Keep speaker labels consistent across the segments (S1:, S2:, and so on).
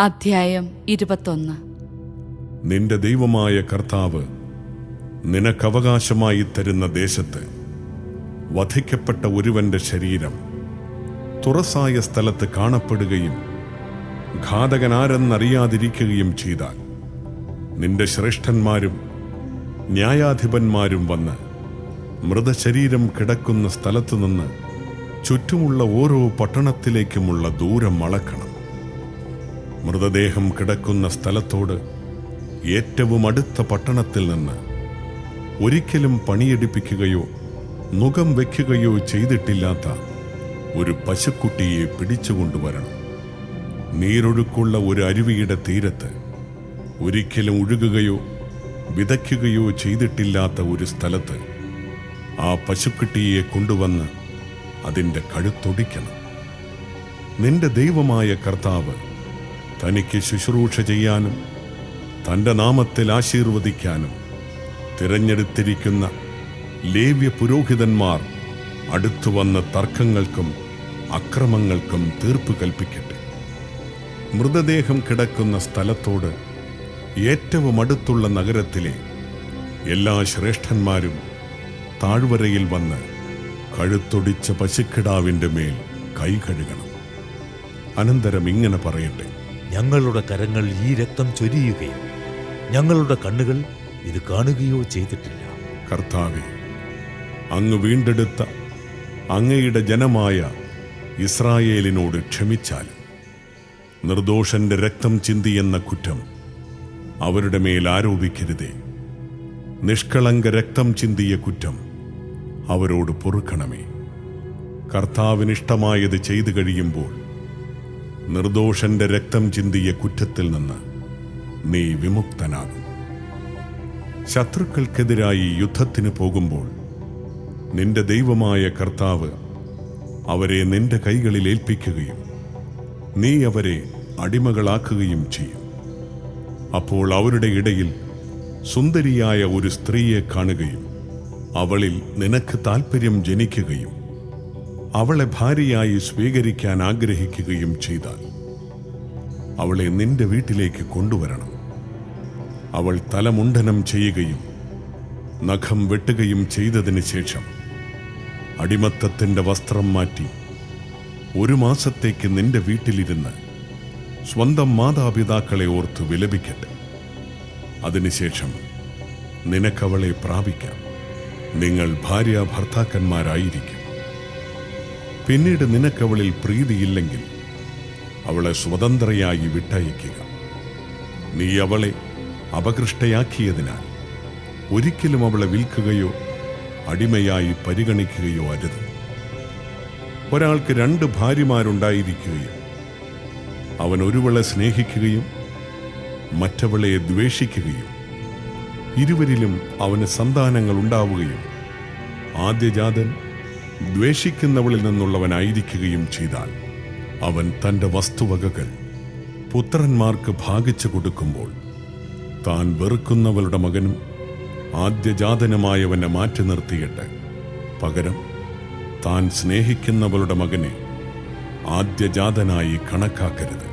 S1: അധ്യായം ഇരുപത്തൊന്ന്.
S2: നിന്റെ ദൈവമായ കർത്താവ് നിനക്കവകാശമായി തരുന്ന ദേശത്ത് വധിക്കപ്പെട്ട ഒരുവന്റെ ശരീരം തുറസായ സ്ഥലത്ത് കാണപ്പെടുകയും ഘാതകനാരെന്നറിയാതിരിക്കുകയും ചെയ്താൽ നിന്റെ ശ്രേഷ്ഠന്മാരും ന്യായാധിപന്മാരും വന്ന് മൃതശരീരം കിടക്കുന്ന സ്ഥലത്തു നിന്ന് ചുറ്റുമുള്ള ഓരോ പട്ടണത്തിലേക്കുമുള്ള ദൂരം അളക്കണം. മൃതദേഹം കിടക്കുന്ന സ്ഥലത്തോട് ഏറ്റവും അടുത്ത പട്ടണത്തിൽ നിന്ന് ഒരിക്കലും പണിയെടുപ്പിക്കുകയോ നുകം വയ്ക്കുകയോ ചെയ്തിട്ടില്ലാത്ത ഒരു പശുക്കുട്ടിയെ പിടിച്ചുകൊണ്ടുവരണം നീരൊഴുക്കുള്ള ഒരു അരുവിയുടെ തീരത്ത് ഒരിക്കലും ഒഴുകുകയോ വിതയ്ക്കുകയോ ചെയ്തിട്ടില്ലാത്ത ഒരു സ്ഥലത്ത് ആ പശുക്കുട്ടിയെ കൊണ്ടുവന്ന് അതിന്റെ കഴുത്തൊടിക്കണം. നിന്റെ ദൈവമായ കർത്താവ് തനിക്ക് ശുശ്രൂഷ ചെയ്യാനും തന്റെ നാമത്തിൽ ആശീർവദിക്കാനും തിരഞ്ഞെടുത്തിരിക്കുന്ന ലേവ്യ പുരോഹിതന്മാർ അടുത്തു വന്ന തർക്കങ്ങൾക്കും അക്രമങ്ങൾക്കും തീർപ്പ് കൽപ്പിക്കട്ടെ. മൃതദേഹം കിടക്കുന്ന സ്ഥലത്തോട് ഏറ്റവും അടുത്തുള്ള നഗരത്തിലെ എല്ലാ ശ്രേഷ്ഠന്മാരും താഴ്വരയിൽ വന്ന് കഴുത്തൊടിച്ച പശുക്കിടാവിന്റെ മേൽ കൈ കഴുകണം. അനന്തരം ഇങ്ങനെ പറയട്ടെ.
S3: ഞങ്ങളുടെ കരങ്ങൾ ഈ രക്തം ചൊരിയുകയും ഞങ്ങളുടെ കണ്ണുകൾ ഇത് കാണുകയോ ചെയ്തിട്ടില്ല.
S2: കർത്താവെ അങ്ങ് വീണ്ടെടുത്ത അങ്ങയുടെ ജനമായ ഇസ്രായേലിനോട് ക്ഷമിച്ചാൽ നിർദോഷന്റെ രക്തം ചിന്തിയെന്ന കുറ്റം അവരുടെ മേൽ ആരോപിക്കരുതേ. നിഷ്കളങ്ക രക്തം ചിന്തിയ കുറ്റം അവരോട് പൊറുക്കണമേ. കർത്താവിനിഷ്ടമായത് ചെയ്തു കഴിയുമ്പോൾ നിർദോഷന്റെ രക്തം ചിന്തിയ കുറ്റത്തിൽ നിന്ന് നീ വിമുക്തനാകും. ശത്രുക്കൾക്കെതിരായി യുദ്ധത്തിന് പോകുമ്പോൾ നിന്റെ ദൈവമായ കർത്താവ് അവരെ നിന്റെ കൈകളിൽ ഏൽപ്പിക്കുകയും നീ അവരെ അടിമകളാക്കുകയും ചെയ്യും. അപ്പോൾ അവരുടെ ഇടയിൽ സുന്ദരിയായ ഒരു സ്ത്രീയെ കാണുകയും അവളിൽ നിനക്ക് താൽപ്പര്യം ജനിക്കുകയും അവളെ ഭാര്യയായി സ്വീകരിക്കാൻ ആഗ്രഹിക്കുകയും ചെയ്താൽ അവളെ നിന്റെ വീട്ടിലേക്ക് കൊണ്ടുവരണം. അവൾ തലമുണ്ടനം ചെയ്യുകയും നഖം വെട്ടുകയും ചെയ്തതിന് ശേഷം അടിമത്തത്തിന്റെ വസ്ത്രം മാറ്റി ഒരു മാസത്തേക്ക് നിന്റെ വീട്ടിലിരുന്ന് സ്വന്തം മാതാപിതാക്കളെ ഓർത്ത് വിലപിക്കട്ടെ. അതിനുശേഷം നിനക്കവളെ പ്രാപിക്കാം. നിങ്ങൾ ഭാര്യ ഭർത്താക്കന്മാരായിരിക്കും പിന്നീട് നിനക്കവളിൽ പ്രീതിയില്ലെങ്കിൽ അവളെ സ്വതന്ത്രയായി വിട്ടയക്കുക. നീ അവളെ അപകൃഷ്ടയാക്കിയതിനാൽ ഒരിക്കലും അവളെ വിൽക്കുകയോ അടിമയായി പരിഗണിക്കുകയോ അരുത്. ഒരാൾക്ക് രണ്ട് ഭാര്യമാരുണ്ടായിരിക്കുകയും അവൻ ഒരുവളെ സ്നേഹിക്കുകയും മറ്റവളെ ദ്വേഷിക്കുകയും ഇരുവരിലും അവന് സന്താനങ്ങൾ ഉണ്ടാവുകയും ആദ്യജാതൻ ദ്വേഷിക്കുന്നവളിൽ നിന്നുള്ളവനായിരിക്കുകയും ചെയ്താൽ അവൻ തന്റെ വസ്തുവകകൾ പുത്രന്മാർക്ക് ഭാഗിച്ചു കൊടുക്കുമ്പോൾ താൻ വെറുക്കുന്നവളുടെ മകനും ആദ്യജാതനുമായവനെ മാറ്റി നിർത്തിയിട്ട് പകരം താൻ സ്നേഹിക്കുന്നവളുടെ മകനെ ആദ്യജാതനായി കണക്കാക്കരുത്.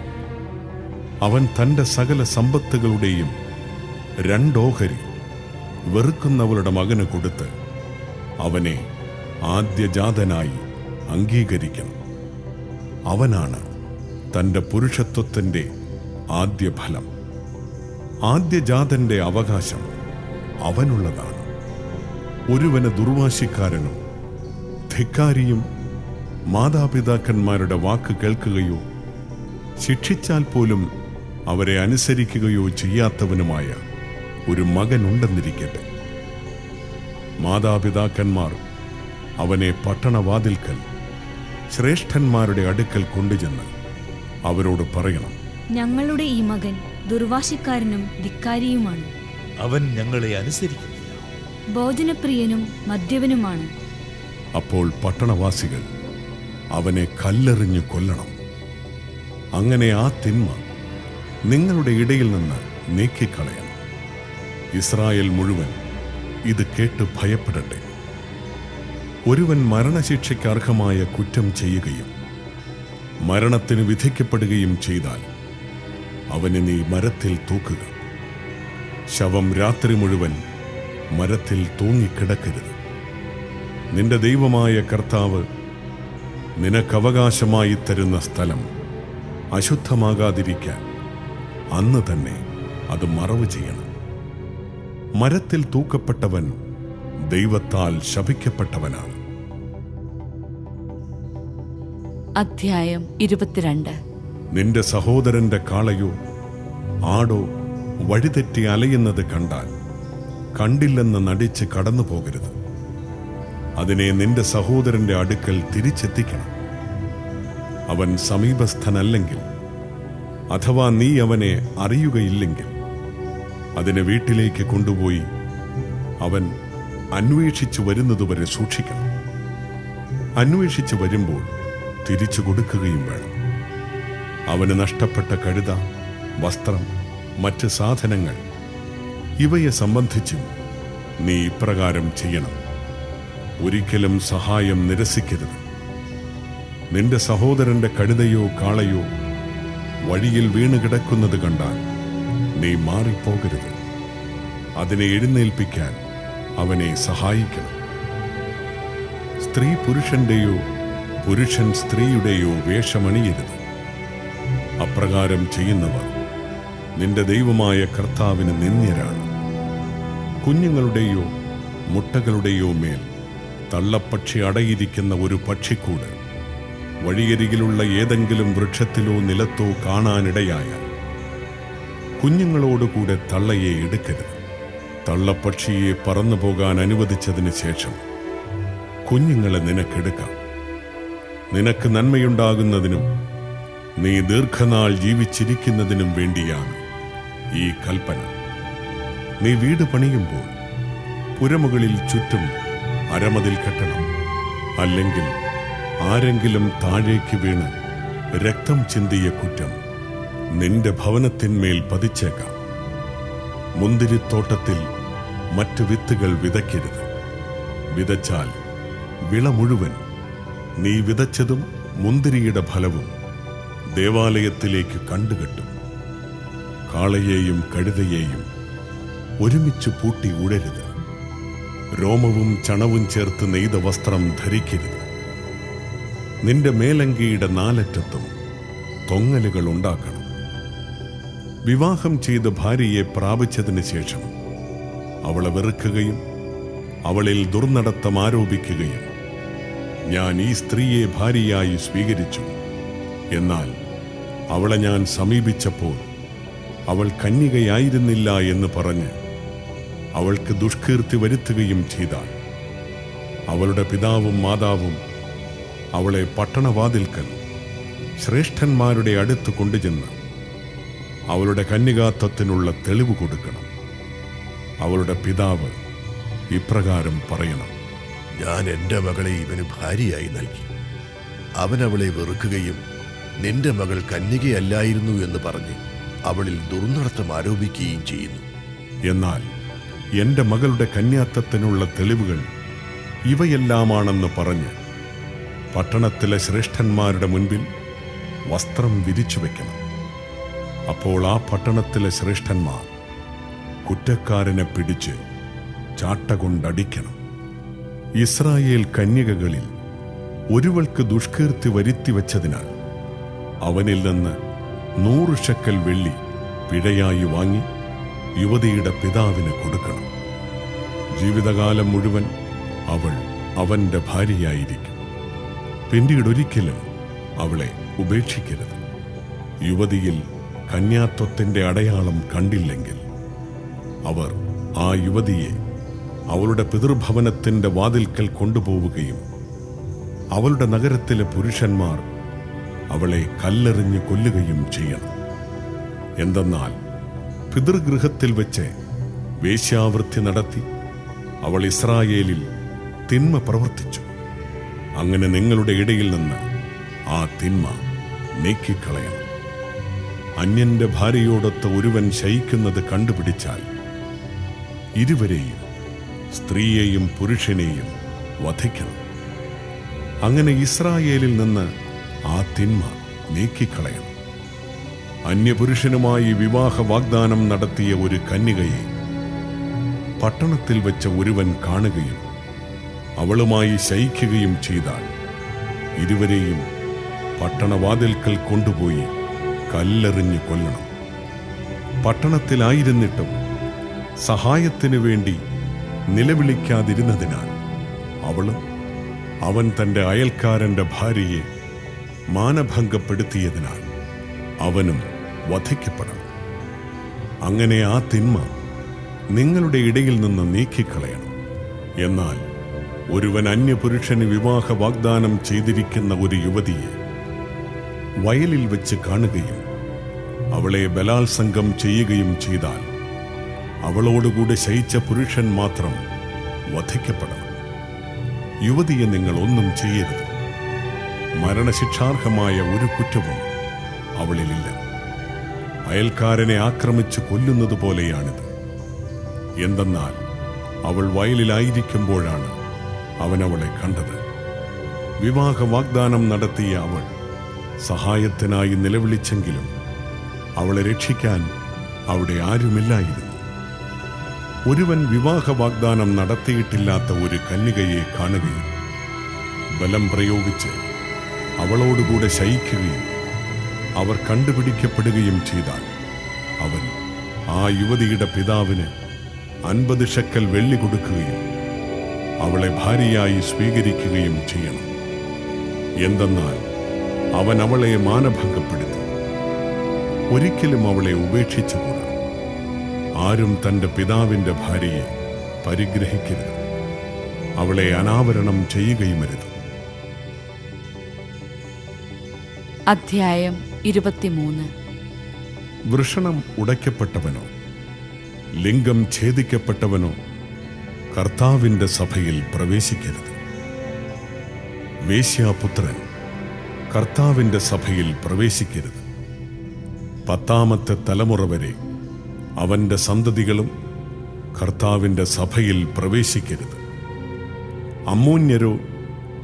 S2: അവൻ തന്റെ സകല സമ്പത്തുകളുടെയും രണ്ടോഹരി വെറുക്കുന്നവളുടെ മകന് കൊടുത്ത് അവനെ ആദ്യജാതനായി അംഗീകരിക്കണം. അവനാണ് തന്റെ പുരുഷത്വത്തിന്റെ ആദ്യ ഫലം ആദ്യജാതന്റെ അവകാശം അവനുള്ളതാണ്. ഒരുവന് ദുർവാശിക്കാരനും ധിക്കാരിയും മാതാപിതാക്കന്മാരുടെ വാക്ക് കേൾക്കുകയോ ശിക്ഷിച്ചാൽ പോലും അവരെ അനുസരിക്കുകയോ ചെയ്യാത്തവനുമായ ഒരു മകനുണ്ടെന്നിരിക്കട്ടെ. മാതാപിതാക്കന്മാർ അവനെ പട്ടണവാതിൽക്കൽ ശ്രേഷ്ഠന്മാരുടെ അടുക്കൽ കൊണ്ടുചെന്ന് അവരോട് പറയണം.
S4: ഞങ്ങളുടെ ഈ മകൻ ദുർവാശിക്കാരനും ധിക്കാരിയുമാണ്.
S3: അവൻ ഞങ്ങളെ അനുസരിക്കുന്നില്ല
S4: ഭോജനപ്രിയനും മദ്യപനുമാണ്.
S2: അപ്പോൾ പട്ടണവാസികൾ അവനെ കല്ലെറിഞ്ഞു കൊല്ലണം. അങ്ങനെ ആ തിന്മ നിങ്ങളുടെ ഇടയിൽ നിന്ന് നീക്കിക്കളയണം. ഇസ്രായേൽ മുഴുവൻ ഇത് കേട്ട് ഭയപ്പെടട്ടെ. ഒരുവൻ മരണശിക്ഷയ്ക്ക് അർഹമായ കുറ്റം ചെയ്യുകയും മരണത്തിന് വിധിക്കപ്പെടുകയും ചെയ്താൽ അവനെ നീ മരത്തിൽ തൂക്കുക. ശവം രാത്രി മുഴുവൻ മരത്തിൽ തൂങ്ങിക്കിടക്കരുത്. നിന്റെ ദൈവമായ കർത്താവ് നിനക്കവകാശമായി തരുന്ന സ്ഥലം അശുദ്ധമാകാതിരിക്കാൻ അന്ന് തന്നെ അത് മറവ് ചെയ്യണം. മരത്തിൽ തൂക്കപ്പെട്ടവൻ ദൈവത്താൽ ശപിക്കപ്പെട്ടവനാണ്.
S1: അധ്യായം ഇരുപത്തിരണ്ട്.
S2: നിന്റെ സഹോദരന്റെ കാളയോ ആടോ വഴിതെറ്റി അലയുന്നത് കണ്ടാൽ കണ്ടില്ലെന്ന് നടിച്ച് കടന്നു പോകരുത് അതിനെ നിന്റെ സഹോദരന്റെ അടുക്കൽ തിരിച്ചെത്തിക്കണം. അവൻ സമീപസ്ഥനല്ലെങ്കിൽ അഥവാ നീ അവനെ അറിയുകയില്ലെങ്കിൽ അതിനെ വീട്ടിലേക്ക് കൊണ്ടുപോയി അവൻ അന്വേഷിച്ചു വരുന്നതുവരെ സൂക്ഷിക്കണം. അന്വേഷിച്ചു വരുമ്പോൾ തിരിച്ചു കൊടുക്കുകയും വേണം. അവന് നഷ്ടപ്പെട്ട കഴുത വസ്ത്രം മറ്റ് സാധനങ്ങൾ ഇവയെ സംബന്ധിച്ചും നീ ഇപ്രകാരം ചെയ്യണം. ഒരിക്കലും സഹായം നിരസിക്കരുത്. നിന്റെ സഹോദരന്റെ കഴുതയോ കാളയോ വഴിയിൽ വീണ് കിടക്കുന്നത് കണ്ടാൽ നീ മാറിപ്പോകരുത്. അതിനെ എഴുന്നേൽപ്പിക്കാൻ അവനെ സഹായിക്കണം. സ്ത്രീ പുരുഷന്റെയോ പുരുഷൻ സ്ത്രീയുടെയോ വേഷമണിയരുത്. അപ്രകാരം ചെയ്യുന്നവർ നിന്റെ ദൈവമായ കർത്താവിന് നിന്ദ്യരാണ്. കുഞ്ഞുങ്ങളുടെയോ മുട്ടകളുടെയോ മേൽ തള്ളപ്പക്ഷി അടയിരിക്കുന്ന ഒരു പക്ഷിക്കൂട് വഴിയരികിലുള്ള ഏതെങ്കിലും വൃക്ഷത്തിലോ നിലത്തോ കാണാനിടയായ. കുഞ്ഞുങ്ങളോടുകൂടെ തള്ളയെ എടുക്കരുത്. തള്ളപ്പക്ഷിയെ പറന്നു പോകാൻ അനുവദിച്ചതിന് ശേഷം കുഞ്ഞുങ്ങളെ നിനക്കെടുക്കാം. നിനക്ക് നന്മയുണ്ടാകുന്നതിനും നീ ദീർഘനാൾ ജീവിച്ചിരിക്കുന്നതിനും വേണ്ടിയാണ് ഈ കൽപ്പന. നീ വീട് പണിയുമ്പോൾ പുരമുകളിൽ ചുറ്റും അരമതിൽ കെട്ടണം. അല്ലെങ്കിൽ ആരെങ്കിലും താഴേക്ക് വീണ് രക്തം ചിന്തിയ കുറ്റം നിന്റെ ഭവനത്തിന്മേൽ പതിച്ചേക്കാം. മുന്തിരിത്തോട്ടത്തിൽ മറ്റു വിത്തുകൾ വിതയ്ക്കരുത്. വിതച്ചാൽ വിള മുഴുവൻ നീ വിതച്ചതും മുന്തിരിയുടെ ഫലവും ദേവാലയത്തിലേക്ക് കണ്ടുകെട്ടും. കാളയെയും കഴുതയെയും ഒരുമിച്ച് പൂട്ടി ഉഴരുത്. രോമവും ചണവും ചേർത്ത് നെയ്ത വസ്ത്രം ധരിക്കരുത്. നിന്റെ മേലങ്കിയുടെ നാലറ്റത്തും തൊങ്ങലുകൾ ഉണ്ടാക്കണം. വിവാഹം ചെയ്ത ഭാര്യയെ പ്രാപിച്ചതിന് ശേഷം അവളെ വെറുക്കുകയും അവളിൽ ദുർനടത്തം ആരോപിക്കുകയും ഞാൻ ഈ സ്ത്രീയെ ഭാര്യയായി സ്വീകരിച്ചു. എന്നാൽ അവളെ ഞാൻ സമീപിച്ചപ്പോൾ അവൾ കന്യകയായിരുന്നില്ല എന്ന് പറഞ്ഞ് അവൾക്ക് ദുഷ്കീർത്തി വരുത്തുകയും ചെയ്താൽ അവളുടെ പിതാവും മാതാവും അവളെ പട്ടണവാതിൽക്കൽ ശ്രേഷ്ഠന്മാരുടെ അടുത്ത് കൊണ്ടുചെന്ന് അവളുടെ കന്യകാത്വത്തിനുള്ള തെളിവ് കൊടുക്കണം. അവളുടെ പിതാവ് ഇപ്രകാരം പറയണം.
S5: ഞാൻ എന്റെ മകളെ ഇവന് ഭാര്യയായി നൽകി. അവൻ അവളെ വെറുക്കുകയും നിന്റെ മകൾ കന്യകയല്ലായിരുന്നു എന്ന് പറഞ്ഞ് അവളിൽ ദുർനടത്തം ആരോപിക്കുകയും ചെയ്യുന്നു.
S2: എന്നാൽ എന്റെ മകളുടെ കന്യാത്വത്തിനുള്ള തെളിവുകൾ ഇവയെല്ലാമാണെന്ന് പറഞ്ഞ് പട്ടണത്തിലെ ശ്രേഷ്ഠന്മാരുടെ മുൻപിൽ വസ്ത്രം വിരിച്ചു വയ്ക്കണം അപ്പോൾ ആ പട്ടണത്തിലെ ശ്രേഷ്ഠന്മാർ കുറ്റക്കാരനെ പിടിച്ച് ചാട്ട കൊണ്ടടിക്കണം ഇസ്രായേൽ കന്യകകളിൽ ഒരുവൾക്ക് ദുഷ്കീർത്തി വരുത്തി വച്ചതിനാൽ അവനിൽ നിന്ന് നൂറ് ഷക്കൽ വെള്ളി പിഴയായി വാങ്ങി യുവതിയുടെ പിതാവിന് കൊടുക്കണം. ജീവിതകാലം മുഴുവൻ അവൾ അവന്റെ ഭാര്യയായിരിക്കും. പിന്നീട് ഒരിക്കലും അവളെ ഉപേക്ഷിക്കരുത്. യുവതിയിൽ കന്യാത്വത്തിന്റെ അടയാളം കണ്ടില്ലെങ്കിൽ അവർ ആ യുവതിയെ അവളുടെ പിതൃഭവനത്തിന്റെ വാതിൽക്കൽ കൊണ്ടുപോവുകയും അവളുടെ നഗരത്തിലെ പുരുഷന്മാർ അവളെ കല്ലെറിഞ്ഞ് കൊല്ലുകയും ചെയ്യണം. എന്തെന്നാൽ പിതൃഗൃഹത്തിൽ വെച്ച് വേശ്യാവൃത്തി നടത്തി അവൾ ഇസ്രായേലിൽ തിന്മ പ്രവർത്തിച്ചു. അങ്ങനെ നിങ്ങളുടെ ഇടയിൽ നിന്ന് ആ തിന്മ നീക്കിക്കളയണം. അന്യന്റെ ഭാര്യയോടൊത്ത് ഒരുവൻ ശയിക്കുന്നത് കണ്ടുപിടിച്ചാൽ ഇരുവരെയും സ്ത്രീയെയും പുരുഷനെയും വധിക്കണം. അങ്ങനെ ഇസ്രായേലിൽ നിന്ന് ആ തിന്മ നീക്കിക്കളയണം. അന്യപുരുഷനുമായി വിവാഹ വാഗ്ദാനം നടത്തിയ ഒരു കന്യകയെ പട്ടണത്തിൽ വെച്ച ഒരുവൻ കാണുകയും അവളുമായി ശയിക്കുകയും ചെയ്താൽ ഇരുവരെയും പട്ടണവാതിൽക്കൽ കൊണ്ടുപോയി കല്ലെറിഞ്ഞു കൊല്ലണം. പട്ടണത്തിലായിരുന്നിട്ടും സഹായത്തിനു വേണ്ടി നിലവിളിക്കാതിരുന്നതിനാൽ അവളും അവൻ തന്റെ അയൽക്കാരന്റെ ഭാര്യയെ മാനഭംഗപ്പെടുത്തിയതിനാൽ അവനും വധിക്കപ്പെടണം. അങ്ങനെ ആ തിന്മ നിങ്ങളുടെ ഇടയിൽ നിന്ന് നീക്കിക്കളയണം. എന്നാൽ ഒരുവൻ അന്യപുരുഷന് വിവാഹ വാഗ്ദാനം ചെയ്തിരിക്കുന്ന ഒരു യുവതിയെ വയലിൽ വെച്ച് കാണുകയും അവളെ ബലാത്സംഗം ചെയ്യുകയും ചെയ്താൽ അവളോടുകൂടെ ശയിച്ച പുരുഷൻ മാത്രം വധിക്കപ്പെടണം. യുവതിയെ നിങ്ങൾ ഒന്നും ചെയ്യരുത്. മരണശിക്ഷാർഹമായ ഒരു കുറ്റവും അവളിലില്ല. അയൽക്കാരനെ ആക്രമിച്ചു കൊല്ലുന്നത് പോലെയാണിത്. എന്തെന്നാൽ അവൾ വയലിലായിരിക്കുമ്പോഴാണ് അവനവളെ കണ്ടത്. വിവാഹ വാഗ്ദാനം നടത്തിയ അവൾ സഹായത്തിനായി നിലവിളിച്ചെങ്കിലും അവളെ രക്ഷിക്കാൻ അവിടെ ആരുമില്ലായിരുന്നു. ഒരുവൻ വിവാഹ വാഗ്ദാനം നടത്തിയിട്ടില്ലാത്ത ഒരു കന്യകയെ കാണുകയും ബലം പ്രയോഗിച്ച് അവളോടുകൂടെ ശയിക്കുകയും അവർ കണ്ടുപിടിക്കപ്പെടുകയും ചെയ്താൽ അവൻ ആ യുവതിയുടെ പിതാവിന് അൻപത് ഷക്കൽ വെള്ളി കൊടുക്കുകയും അവളെ ഭാര്യയായി സ്വീകരിക്കുകയും ചെയ്യണം. എന്തെന്നാൽ അവൻ അവളെ മാനഭംഗപ്പെടുത്തി. ഒരിക്കലും അവളെ ഉപേക്ഷിച്ചുകൂടാ. ആരും തന്റെ പിതാവിന്റെ ഭാര്യയെ പരിഗ്രഹിക്കരുത്. അവളെ അനാവരണം ചെയ്യുകയുമരുത്
S1: അധ്യായം ഇരുപത്തിമൂന്ന്.
S2: വൃഷണം ഉടയ്ക്കപ്പെട്ടവനോ ലിംഗം ഛേദിക്കപ്പെട്ടവനോ കർത്താവിന്റെ സഭയിൽ പ്രവേശിക്കരുത്. വേശ്യാപുത്രൻ കർത്താവിന്റെ സഭയിൽ പ്രവേശിക്കരുത്. പത്താമത്തെ തലമുറ വരെ അവന്റെ സന്തതികളും കർത്താവിന്റെ സഭയിൽ പ്രവേശിക്കരുത്. അമ്മൂന്യരോ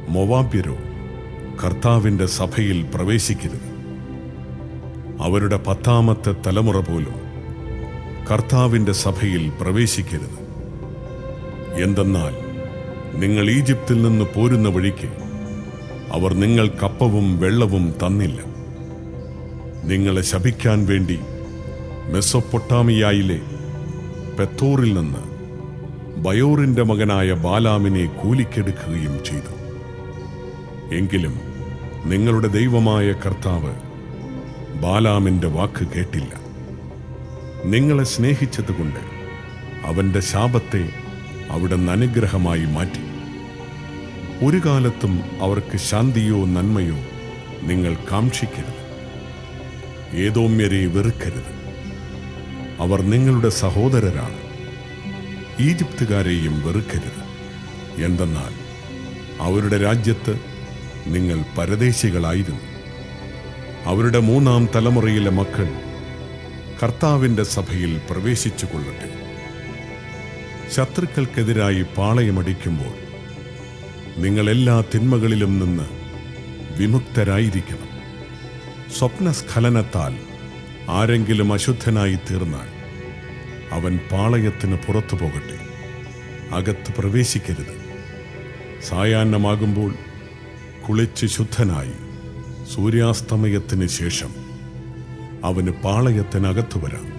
S2: മൊവാബ്യരോ കർത്താവിന്റെ സഭയിൽ പ്രവേശിക്കരുത്. അവരുടെ പത്താമത്തെ തലമുറ പോലും കർത്താവിന്റെ സഭയിൽ പ്രവേശിക്കരുത്. എന്തെന്നാൽ നിങ്ങൾ ഈജിപ്തിൽ നിന്ന് പോരുന്ന വഴിക്ക് അവർ നിങ്ങൾക്കപ്പവും വെള്ളവും തന്നില്ല. നിങ്ങളെ ശപിക്കാൻ വേണ്ടി മെസ്സൊപ്പൊട്ടാമിയായിലെ പെത്തോറിൽ നിന്ന് ബയോറിന്റെ മകനായ ബാലാമിനെ കൂലിക്കെടുക്കുകയും ചെയ്തു. എങ്കിലും നിങ്ങളുടെ ദൈവമായ കർത്താവ് ബാലാമിന്റെ വാക്ക് കേട്ടില്ല. നിങ്ങളെ സ്നേഹിച്ചതുകൊണ്ട് അവന്റെ ശാപത്തെ അവിടെ അനുഗ്രഹമായി മാറ്റി. ഒരു കാലത്തും അവർക്ക് ശാന്തിയോ നന്മയോ നിങ്ങൾ കാക്ഷിക്കരുത്. ഏതോമ്യരെ വെറുക്കരുത്. അവർ നിങ്ങളുടെ സഹോദരരാണ്. ഈജിപ്തുകാരെയും വെറുക്കരുത്. എന്തെന്നാൽ അവരുടെ രാജ്യത്ത് നിങ്ങൾ പരദേശികളായിരുന്നു. അവരുടെ മൂന്നാം തലമുറയിലെ മക്കൾ കർത്താവിന്റെ സഭയിൽ പ്രവേശിച്ചു കൊള്ളട്ടെ ശത്രുക്കൾക്കെതിരായി പാളയമടിക്കുമ്പോൾ നിങ്ങൾ എല്ലാ തിന്മകളിലും നിന്ന് വിമുക്തരായിരിക്കണം. സ്വപ്നസ്ഖലനത്താൽ ആരെങ്കിലും അശുദ്ധനായി തീർന്നാൽ അവൻ പാളയത്തിന് പുറത്തു പോകട്ടെ. അകത്ത് പ്രവേശിക്കരുത്. സായാഹ്നമാകുമ്പോൾ കുളിച്ച് ശുദ്ധനായി സൂര്യാസ്തമയത്തിന് ശേഷം അവന് പാളയത്തിനകത്തു വരാം.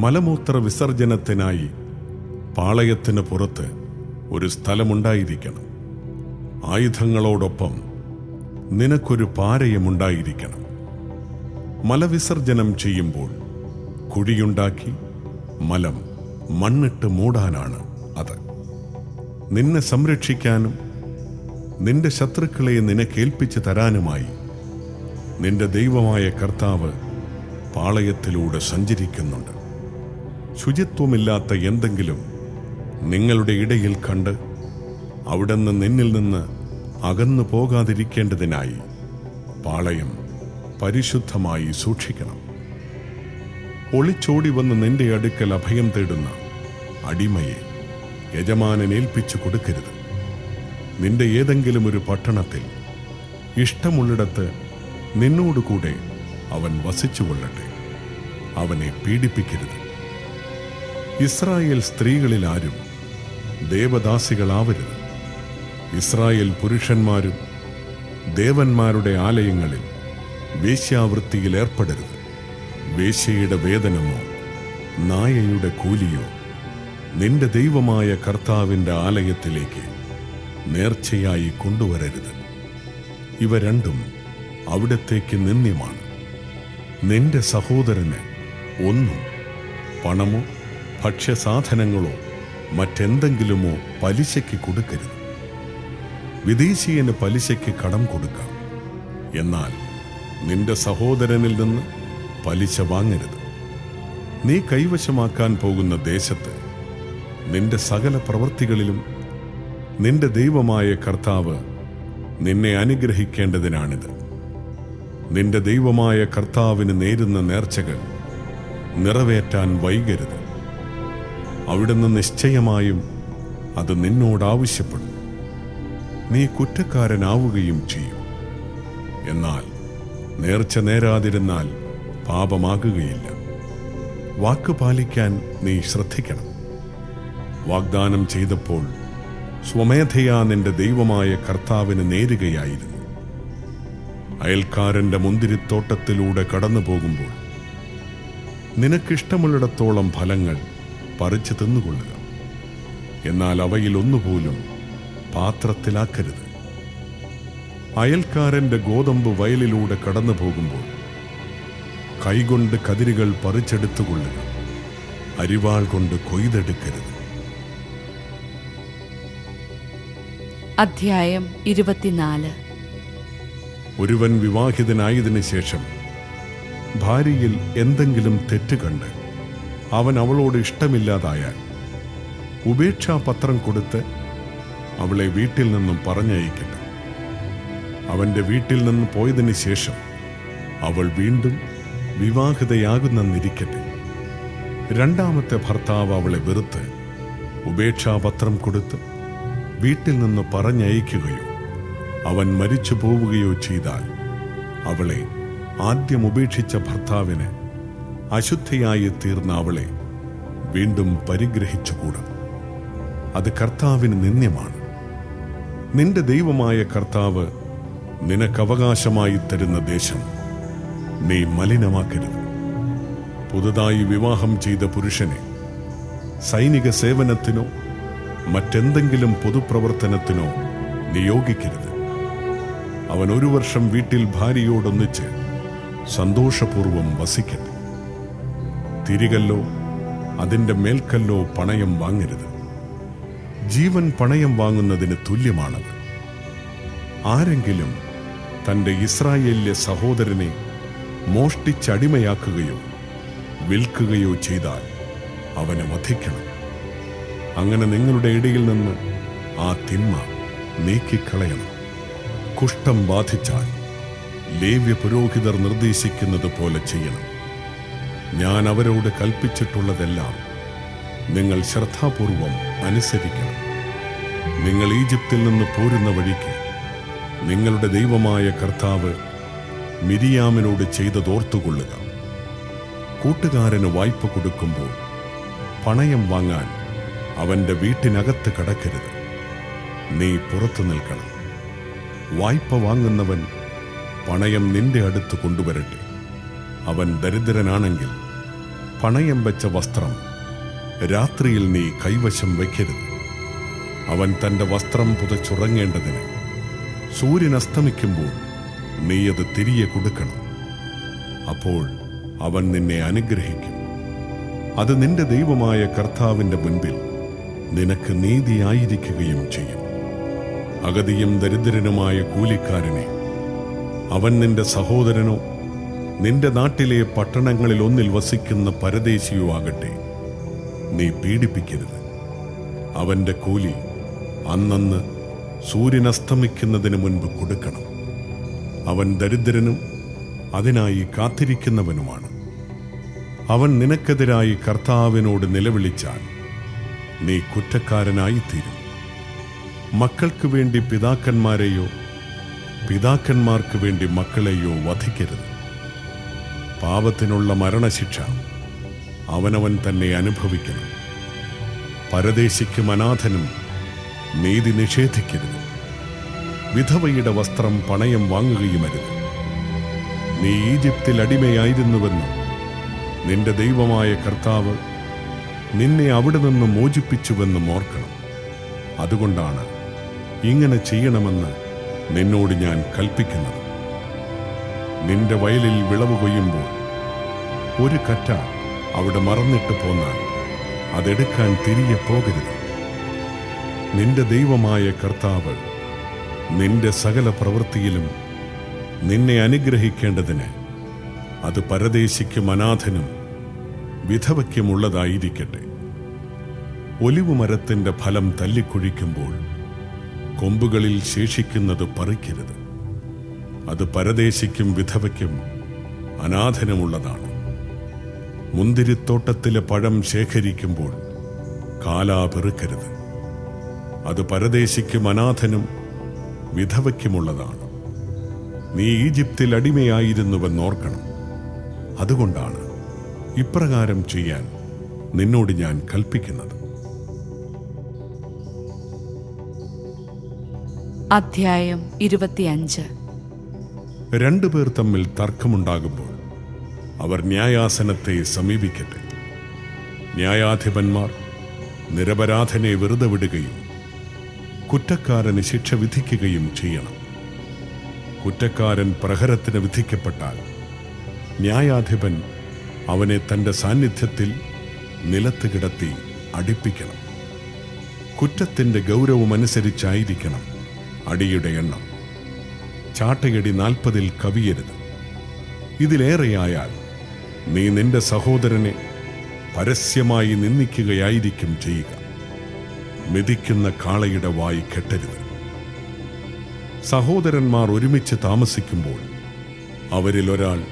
S2: മലമൂത്ര വിസർജനത്തിനായി പാളയത്തിന് പുറത്ത് ഒരു സ്ഥലമുണ്ടായിരിക്കണം. ആയുധങ്ങളോടൊപ്പം നിനക്കൊരു പാരയമുണ്ടായിരിക്കണം. മലവിസർജനം ചെയ്യുമ്പോൾ കുഴിയുണ്ടാക്കി മലം മണ്ണിട്ട് മൂടാനാണ് അത്. നിന്നെ സംരക്ഷിക്കാനും നിന്റെ ശത്രുക്കളെ നിനക്കേൽപ്പിച്ചു തരാനുമായി നിന്റെ ദൈവമായ കർത്താവ് പാളയത്തിലൂടെ സഞ്ചരിക്കുന്നുണ്ട്. ശുചിത്വമില്ലാത്ത എന്തെങ്കിലും നിങ്ങളുടെ ഇടയിൽ കണ്ട് അവിടുന്ന് നിന്നിൽ നിന്ന് അകന്നു പോകാതിരിക്കേണ്ടതിനായി പാളയം പരിശുദ്ധമായി സൂക്ഷിക്കണം. ഒളിച്ചോടി വന്ന് നിന്റെ അടുക്കൽ അഭയം തേടുന്ന അടിമയെ യജമാനൻ ഏൽപ്പിച്ചു കൊടുക്കരുത്. നിന്റെ ഏതെങ്കിലും ഒരു പട്ടണത്തിൽ ഇഷ്ടമുള്ളിടത്ത് നിന്നോടുകൂടെ അവൻ വസിച്ചുകൊള്ളട്ടെ. അവനെ പീഡിപ്പിക്കരുത്. ഇസ്രായേൽ സ്ത്രീകളിൽ ആരും ദേവദാസികളാവരുത്. ഇസ്രായേൽ പുരുഷന്മാരും ദേവന്മാരുടെ ആലയങ്ങളിൽ വേശ്യാവൃത്തിയിൽ ഏർപ്പെടരുത് വേശ്യയുടെ വേതനമോ നായയുടെ കൂലിയോ നിന്റെ ദൈവമായ കർത്താവിന്റെ ആലയത്തിലേക്ക് നേർച്ചയായി കൊണ്ടുവരരുത്. ഇവ രണ്ടും അവിടത്തേക്ക് നിന്ദ്യമാണ്. നിന്റെ സഹോദരന് ഒന്നും പണമോ ഭക്ഷ്യസാധനങ്ങളോ മറ്റെന്തെങ്കിലുമോ പലിശയ്ക്ക് കൊടുക്കരുത്. വിദേശീയന് പലിശയ്ക്ക് കടം കൊടുക്കാം. എന്നാൽ നിന്റെ സഹോദരനിൽ നിന്ന് പലിശ വാങ്ങരുത്. നീ കൈവശമാക്കാൻ പോകുന്ന ദേശത്ത് നിന്റെ സകല പ്രവൃത്തികളിലും നിന്റെ ദൈവമായ കർത്താവ് നിന്നെ അനുഗ്രഹിക്കേണ്ടതിനാണിത്. നിന്റെ ദൈവമായ കർത്താവിന് നേരുന്ന നേർച്ചകൾ നിറവേറ്റാൻ വൈകരുത്. അവിടുന്ന് നിശ്ചയമായും അത് നിന്നോട് ആവശ്യപ്പെടും. നീ കുറ്റക്കാരനാവുകയും ചെയ്യും. എന്നാൽ നേർച്ച നേരാതിരുന്നാൽ പാപമാകുകയില്ല. വാക്ക് പാലിക്കാൻ നീ ശ്രദ്ധിക്കണം. വാഗ്ദാനം ചെയ്തപ്പോൾ സ്വമേധയാ നിന്റെ ദൈവമായ കർത്താവിന് നേരുകയായിരുന്നു. അയൽക്കാരന്റെ മുന്തിരിത്തോട്ടത്തിലൂടെ കടന്നു പോകുമ്പോൾ നിനക്കിഷ്ടമുള്ളിടത്തോളം ഫലങ്ങൾ പറിച്ചു തിന്നുകൊള്ളുക. എന്നാൽ അവയിൽ ഒന്നുപോലും പാത്രത്തിലാക്കരുത്. അയൽക്കാരന്റെ ഗോതമ്പ് വയലിലൂടെ കടന്നു പോകുമ്പോൾ കൈകൊണ്ട് കതിരുകൾ പറിച്ചെടുത്തുകൊള്ളുക. അരിവാൾ കൊണ്ട് കൊയ്തെടുക്കരുത്.
S1: അധ്യായം ഇരുപത്തിനാല്.
S2: ഒരുവൻ വിവാഹിതനായതിനു ശേഷം ഭാര്യയിൽ എന്തെങ്കിലും തെറ്റ് കണ്ട് അവൻ അവളോട് ഇഷ്ടമില്ലാതായാൽ ഉപേക്ഷാപത്രം കൊടുത്ത് അവളെ വീട്ടിൽ നിന്നും പറഞ്ഞയക്കട്ടെ. അവന്റെ വീട്ടിൽ നിന്ന് പോയതിനു ശേഷം അവൾ വീണ്ടും വിവാഹിതയാകുന്നെന്നിരിക്കട്ടെ. രണ്ടാമത്തെ ഭർത്താവ് അവളെ വെറുത്ത് ഉപേക്ഷാപത്രം കൊടുത്ത് വീട്ടിൽ നിന്ന് പറഞ്ഞയക്കുകയോ അവൻ മരിച്ചു പോവുകയോ ചെയ്താൽ അവളെ ആദ്യം ഉപേക്ഷിച്ച ഭർത്താവിന് അശുദ്ധയായി തീർന്ന അവളെ വീണ്ടും പരിഗ്രഹിച്ചുകൂടാ. അത് കർത്താവിന് നിന്ദ്യമാണ്. നിന്റെ ദൈവമായ കർത്താവ് നിനക്കവകാശമായി തരുന്ന ദേശം നീ മലിനമാക്കരുത്. പുതുതായി വിവാഹം ചെയ്ത പുരുഷനെ സൈനിക സേവനത്തിനോ മറ്റെന്തെങ്കിലും പൊതുപ്രവർത്തനത്തിനോ നിയോഗിക്കരുത്. അവൻ ഒരു വർഷം വീട്ടിൽ ഭാര്യയോടൊന്നിച്ച് സന്തോഷപൂർവം വസിക്കട്ടെ. തിരികല്ലോ അതിന്റെ മേൽക്കല്ലോ പണയം വാങ്ങരുത്. ജീവൻ പണയം വാങ്ങുന്നതിന് തുല്യമാണത്. ആരെങ്കിലും തന്റെ ഇസ്രായേലിലെ സഹോദരനെ മോഷ്ടിച്ചടിമയാക്കുകയോ വിൽക്കുകയോ ചെയ്താൽ അവനെ വധിക്കണം. അങ്ങനെ നിങ്ങളുടെ ഇടയിൽ നിന്ന് ആ തിന്മ നീക്കിക്കളയണം. കുഷ്ഠം ബാധിച്ചാൽ ലേവ്യ പുരോഹിതർ നിർദ്ദേശിക്കുന്നത് പോലെ ചെയ്യണം. ഞാൻ അവരോട് കൽപ്പിച്ചിട്ടുള്ളതെല്ലാം നിങ്ങൾ ശ്രദ്ധാപൂർവം അനുസരിക്കണം. നിങ്ങൾ ഈജിപ്തിൽ നിന്ന് പോരുന്ന വഴിക്ക് നിങ്ങളുടെ ദൈവമായ കർത്താവ് മിരിയാമിനോട് ചെയ്തതോർത്തുകൊള്ളുക. കൂട്ടുകാരന് വായ്പ കൊടുക്കുമ്പോൾ പണയം വാങ്ങാൻ അവന്റെ വീട്ടിനകത്ത് കടക്കരുത്. നീ പുറത്തു നിൽക്കണം. വായ്പ വാങ്ങുന്നവൻ പണയം നിന്റെ അടുത്ത് കൊണ്ടുവരട്ടെ. അവൻ ദരിദ്രനാണെങ്കിൽ പണയം വെച്ച വസ്ത്രം രാത്രിയിൽ നീ കൈവശം വയ്ക്കരുത്. അവൻ തന്റെ വസ്ത്രം പുതച്ചുറങ്ങേണ്ടതിന് സൂര്യൻ അസ്തമിക്കുമ്പോൾ നീ അത് തിരികെ കൊടുക്കണം. അപ്പോൾ അവൻ നിന്നെ അനുഗ്രഹിക്കും. അത് നിന്റെ ദൈവമായ കർത്താവിന്റെ മുൻപിൽ നിനക്ക് നീതിയായിരിക്കുകയും ചെയ്യും. അഗതിയും ദരിദ്രനുമായ കൂലിക്കാരനെ അവൻ നിന്റെ സഹോദരനോ നിന്റെ നാട്ടിലെ പട്ടണങ്ങളിൽ ഒന്നിൽ വസിക്കുന്ന പരദേശിയോ ആകട്ടെ നീ പീഡിപ്പിക്കരുത്. അവന്റെ കൂലി അന്നന്ന് സൂര്യൻ അസ്തമിക്കുന്നതിന് മുൻപ് കൊടുക്കണം. അവൻ ദരിദ്രനും അതിനായി കാത്തിരിക്കുന്നവനുമാണ്. അവൻ നിനക്കെതിരായി കർത്താവിനോട് നിലവിളിച്ചാൽ നീ കുറ്റക്കാരനായിത്തീരും. മക്കൾക്ക് വേണ്ടി പിതാക്കന്മാരെയോ പിതാക്കന്മാർക്ക് വേണ്ടി മക്കളെയോ വധിക്കരുത്. പാപത്തിനുള്ള മരണശിക്ഷ അവനവൻ തന്നെ അനുഭവിക്കണം. പരദേശിക്കും അനാഥനും നീതി നിഷേധിക്കരുത്. വിധവയുടെ വസ്ത്രം പണയം വാങ്ങുകയുമരുത്. നീ ഈജിപ്തിൽ അടിമയായിരുന്നുവെന്നും നിന്റെ ദൈവമായ കർത്താവ് നിന്നെ അവിടെ നിന്ന് മോചിപ്പിച്ചുവെന്നും ഓർക്കണം. അതുകൊണ്ടാണ് ഇങ്ങനെ ചെയ്യണമെന്ന് നിന്നോട് ഞാൻ കൽപ്പിക്കുന്നത്. നിന്റെ വയലിൽ വിളവ് കൊയ്യുമ്പോൾ ഒരു കറ്റ അവിടെ മറന്നിട്ട് പോന്നാൽ അതെടുക്കാൻ തിരികെ പോകരുത്. നിന്റെ ദൈവമായ കർത്താവ് നിന്റെ സകല പ്രവൃത്തിയിലും നിന്നെ അനുഗ്രഹിക്കേണ്ടതിന് അത് പരദേശിക്കും അനാഥനും വിധവയ്ക്കുമുള്ളതായിരിക്കട്ടെ. ഒലിവുമരത്തിന്റെ ഫലം തല്ലിക്കൊഴിക്കുമ്പോൾ കൊമ്പുകളിൽ ശേഷിക്കുന്നത് പറിക്കരുത്. അത് പരദേശിക്കും വിധവയ്ക്കും അനാഥനുമുള്ളതാണ്. മുന്തിരിത്തോട്ടത്തിലെ പഴം ശേഖരിക്കുമ്പോൾ കാലാ പെറുക്കരുത്. അത് പരദേശിക്കും അനാഥനും വിധവയ്ക്കുമുള്ളതാണ്. നീ ഈജിപ്തിൽ അടിമയായിരുന്നുവെന്നോർക്കണം. അതുകൊണ്ടാണ് ഇപ്രകാരം ചെയ്യാൻ നിന്നോട് ഞാൻ കൽപ്പിക്കുന്നത്.
S1: അധ്യായം ഇരുപത്തിയഞ്ച്.
S2: രണ്ടുപേർ തമ്മിൽ തർക്കമുണ്ടാകുമ്പോൾ അവർ ന്യായാസനത്തെ സമീപിക്കട്ടെ. ന്യായാധിപന്മാർ നിരപരാധനെ വെറുതെ വിടുകയും കുറ്റക്കാരന് ശിക്ഷ വിധിക്കുകയും ചെയ്യണം. കുറ്റക്കാരൻ പ്രഹരത്തിന് വിധിക്കപ്പെട്ടാൽ ന്യായാധിപൻ അവനെ തന്റെ സാന്നിധ്യത്തിൽ നിലത്ത് കിടത്തി അടിപ്പിക്കണം. കുറ്റത്തിന്റെ ഗൗരവമനുസരിച്ചായിരിക്കണം അടിയുടെ എണ്ണം. ചാട്ടയടി നാൽപ്പതിൽ കവിയരുത്. ഇതിലേറെയായാൽ നീ നിന്റെ സഹോദരനെ പരസ്യമായി നിന്ദിക്കുകയായിരിക്കും ചെയ്യുക. മെതിക്കുന്ന കാളയുടെ വായി കെട്ടരുത്. സഹോദരന്മാർ ഒരുമിച്ച് താമസിക്കുമ്പോൾ അവരിൽ ഒരാൾ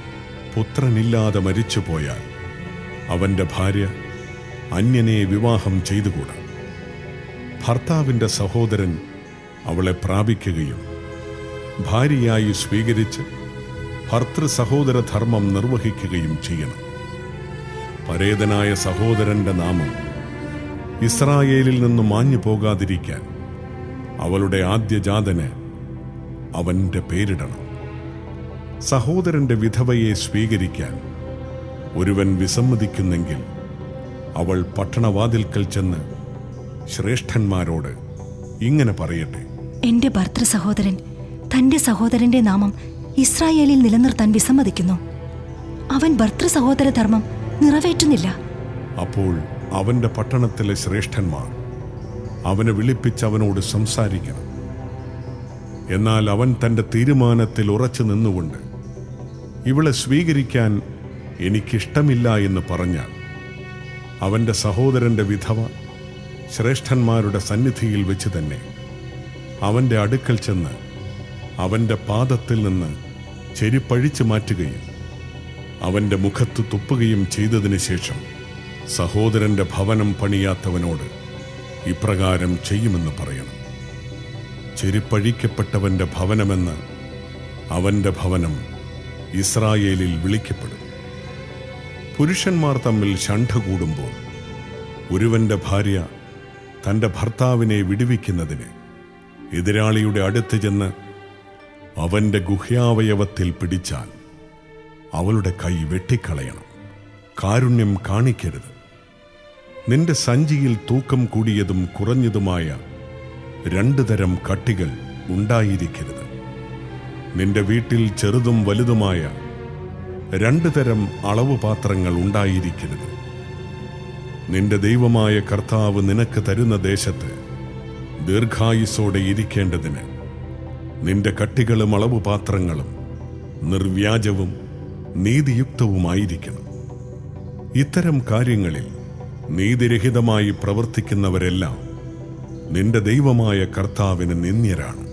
S2: പുത്രനില്ലാതെ മരിച്ചുപോയാൽ അവന്റെ ഭാര്യ അന്യനെ വിവാഹം ചെയ്തുകൂടാ. ഭർത്താവിന്റെ സഹോദരൻ അവളെ പ്രാപിക്കുകയും ഭാര്യയായി സ്വീകരിച്ച് ഭർത്തൃ സഹോദര ധർമ്മം നിർവഹിക്കുകയും ചെയ്യണം. പരേതനായ സഹോദരന്റെ നാമം ഇസ്രായേലിൽ നിന്ന് മാഞ്ഞു പോകാതിരിക്കാൻ അവളുടെ ആദ്യജാതന് അവന്റെ പേരിടണം. സഹോദരന്റെ വിധവയെ സ്വീകരിക്കാൻ ഒരുവൻ വിസമ്മതിക്കുന്നെങ്കിൽ അവൾ പട്ടണവാതിൽക്കൽ ചെന്ന് ശ്രേഷ്ഠന്മാരോട് ഇങ്ങനെ പറയട്ടെ.
S6: എന്റെ ഭർത്തൃ സഹോദരൻ തന്റെ സഹോദരന്റെ നാമം ഇസ്രായേലിൽ നിലനിർത്താൻ വിസമ്മതിക്കുന്നു. അവൻ ഭർത്തൃ സഹോദര ധർമ്മം നിറവേറ്റുന്നില്ല.
S2: അപ്പോൾ അവന്റെ പട്ടണത്തിലെ ശ്രേഷ്ഠന്മാർ. അവനെ വിളിപ്പിച്ച് അവനോട് സംസാരിക്കണം. എന്നാൽ അവൻ തന്റെ തീരുമാനത്തിൽ ഉറച്ചു നിന്നുകൊണ്ട് ഇവളെ സ്വീകരിക്കാൻ എനിക്കിഷ്ടമില്ല എന്ന് പറഞ്ഞാൽ അവന്റെ സഹോദരന്റെ വിധവ ശ്രേഷ്ഠന്മാരുടെ സന്നിധിയിൽ വെച്ച് തന്നെ അവന്റെ അടുക്കൽ ചെന്ന് അവന്റെ പാദത്തിൽ നിന്ന് ചെരിപ്പഴിച്ചു മാറ്റുകയും അവന്റെ മുഖത്ത് തുപ്പുകയും ചെയ്തതിനു ശേഷം സഹോദരന്റെ ഭവനം പണിയാത്തവനോട് ഇപ്രകാരം ചെയ്യുമെന്ന് പറയണം. ചെരുപ്പഴിക്കപ്പെട്ടവന്റെ ഭവനമെന്ന് അവന്റെ ഭവനം ഇസ്രായേലിൽ വിളിക്കപ്പെടും. പുരുഷന്മാർ തമ്മിൽ ഷണ്ഠ കൂടുമ്പോൾ ഒരുവന്റെ ഭാര്യ തന്റെ ഭർത്താവിനെ വിടുവിക്കുന്നതിന് എതിരാളിയുടെ അടുത്ത് ചെന്ന് അവന്റെ ഗുഹ്യാവയവത്തിൽ പിടിച്ചാൽ അവളുടെ കൈ വെട്ടിക്കളയണം. കാരുണ്യം കാണിക്കരുത്. നിന്റെ സഞ്ചിയിൽ തൂക്കം കൂടിയതും കുറഞ്ഞതുമായ രണ്ടു തരം കട്ടികൾ ഉണ്ടായിരിക്കരുത്. നിന്റെ വീട്ടിൽ ചെറുതും വലുതുമായ രണ്ടു തരം അളവ് പാത്രങ്ങൾ ഉണ്ടായിരിക്കരുത്. നിന്റെ ദൈവമായ കർത്താവ് നിനക്ക് തരുന്ന ദേശത്ത് ദീർഘായുസോടെ ഇരിക്കേണ്ടതിന് നിന്റെ കട്ടികളും അളവ് പാത്രങ്ങളും നിർവ്യാജവും നീതിയുക്തവുമായിരിക്കണം. ഇത്തരം കാര്യങ്ങളിൽ നീതിരഹിതമായി പ്രവർത്തിക്കുന്നവരെല്ലാം നിന്റെ ദൈവമായ കർത്താവിന് നിന്ദ്യരാണ്.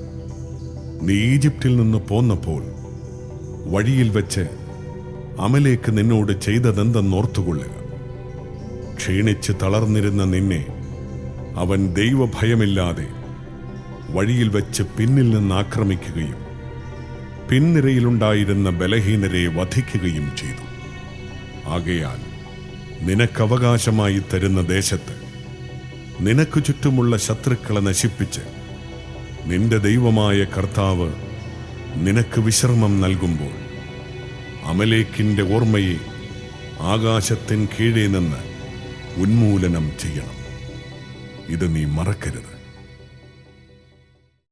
S2: നീ ഈജിപ്തിൽ നിന്ന് പോന്നപ്പോൾ വഴിയിൽ വെച്ച് അമലേക്ക് നിന്നോട് ചെയ്തതെന്തെന്നോർത്തുകൊള്ളുക. ക്ഷീണിച്ച് തളർന്നിരുന്ന നിന്നെ അവൻ ദൈവഭയമില്ലാതെ വഴിയിൽ വെച്ച് പിന്നിൽ നിന്ന് ആക്രമിക്കുകയും പിൻനിരയിലുണ്ടായിരുന്ന ബലഹീനരെ വധിക്കുകയും ചെയ്തു. ആകയാൽ നിനക്കവകാശമായി തരുന്ന ദേശത്ത് നിനക്കു ചുറ്റുമുള്ള ശത്രുക്കളെ നശിപ്പിച്ച് നിന്റെ ദൈവമായ കർത്താവ് നിനക്ക് വിശ്രമം നൽകുമ്പോൾ അമലേക്കിന്റെ ഓർമ്മയെ ആകാശത്തിൻ കീഴേ നിന്ന് ഉന്മൂലനം ചെയ്യണം. ഇത് നീ മറക്കരുത്.